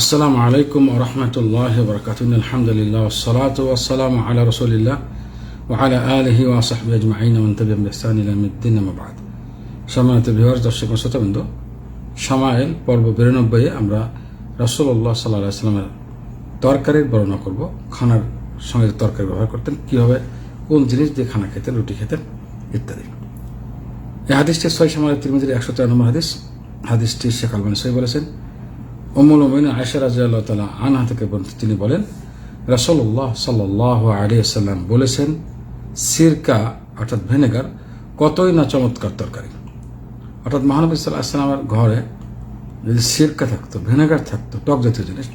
আসসালামু আলাইকুম রহমতুল্লাহ বরকাতুন আলহামদুলিল্লাহ সালাত ওয়াসালাম আলা রসুলিল্লাহ ওয়ালা আলহি ওয়াসাহবি আজমাইন। মন্তবিম বেসান ইলামুদ্দিন আবাদ সম্মানিত বিহার দর্শক শ্রোতাবৃন্দ সামায়েল পর্ব বিরানব্বই আমরা রসুল্লাহ সাল্লাহ সাল্লামের তরকারির বর্ণনা করব। খানার সঙ্গে তরকারি ব্যবহার করতেন কীভাবে কোন জিনিস দিয়ে খানা খেতেন, রুটি খেতেন, ইত্যাদি। এই হাদিসটি ছয় সময় তিরমিজির একশো তেরো নম্বর হাদিস। হাদিসটি শেখ আলমানি সহি বলেছেন অমুল মিন আয়সা রাজিয়াল্লাহ তালা আনহা থেকে তিনি বলেন রাসল্লাহ সাল্লাহ আলিয়া সাল্লাম বলেছেন, সিরকা অর্থাৎ ভিনেগার কতই না চমৎকার তরকারি। অর্থাৎ মহানবী সাল্লাহ আসলামের ঘরে যদি সিরকা থাকতো, ভিনেগার থাকতো, টক জাতীয় জিনিস,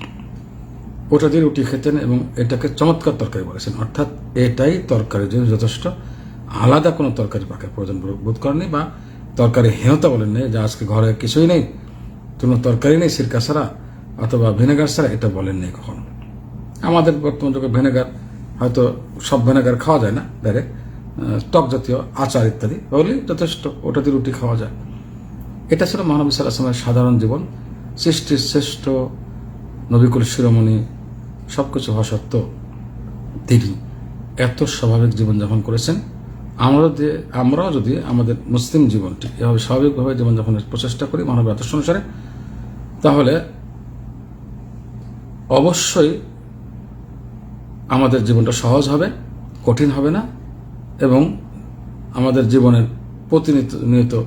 ওটা দিয়ে রুটি খেতেন এবং এটাকে চমৎকার তরকারি বলেছেন। অর্থাৎ এটাই তরকারির জন্য যথেষ্ট। আলাদা কোনো তরকারি পাকের প্রয়োজন বোধ করেনি বা তরকারি হেয়তা বলেন নেই যে আজকে ঘরে কিছুই নেই। কোনো তরকারি নেই, সিরকা ছাড়া অথবা ভিনেগার ছাড়া এটা বলেন নেই কখনো। আমাদের বর্তমান যুগে ভিনেগার হয়তো সব ভিনেগার খাওয়া যায় না ডাইরেক্ট টক জাতীয় আচার ইত্যাদি বলি যথেষ্ট ওটা দিয়ে রুটি খাওয়া যায়। এটা ছিল মহানবী আসলামের সাধারণ জীবন। সৃষ্টির শ্রেষ্ঠ নবিকুল শিরোমণি সব কিছু হওয়া সত্ত্বেও তিনি এত স্বাভাবিক জীবনযাপন করেছেন। আমরা যদি আমরাও যদি আমাদের মুসলিম জীবনটি এভাবে স্বাভাবিকভাবে জীবনযাপনের প্রচেষ্টা করি মানব আদর্শ অনুসারে, তাহলে অবশ্যই আমাদের জীবনটা সহজ হবে, কঠিন হবে না, এবং আমাদের জীবনের প্রতিনিয়ত নিয়ত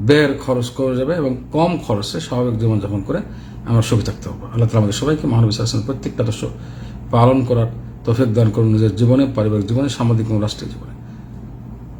ব্যয়ের খরচ করে যাবে এবং কম খরচে স্বাভাবিক জীবনযাপন করে আমরা সুখী থাকতে পারব। আল্লাহ তালা আমাদের সবাইকে মহানবী সাল্লাম প্রত্যেকটা আদর্শ পালন করার তফিক দান করুন নিজের জীবনে, পারিবারিক জীবনে, সামাজিক এবং রাষ্ট্রীয় জীবনে।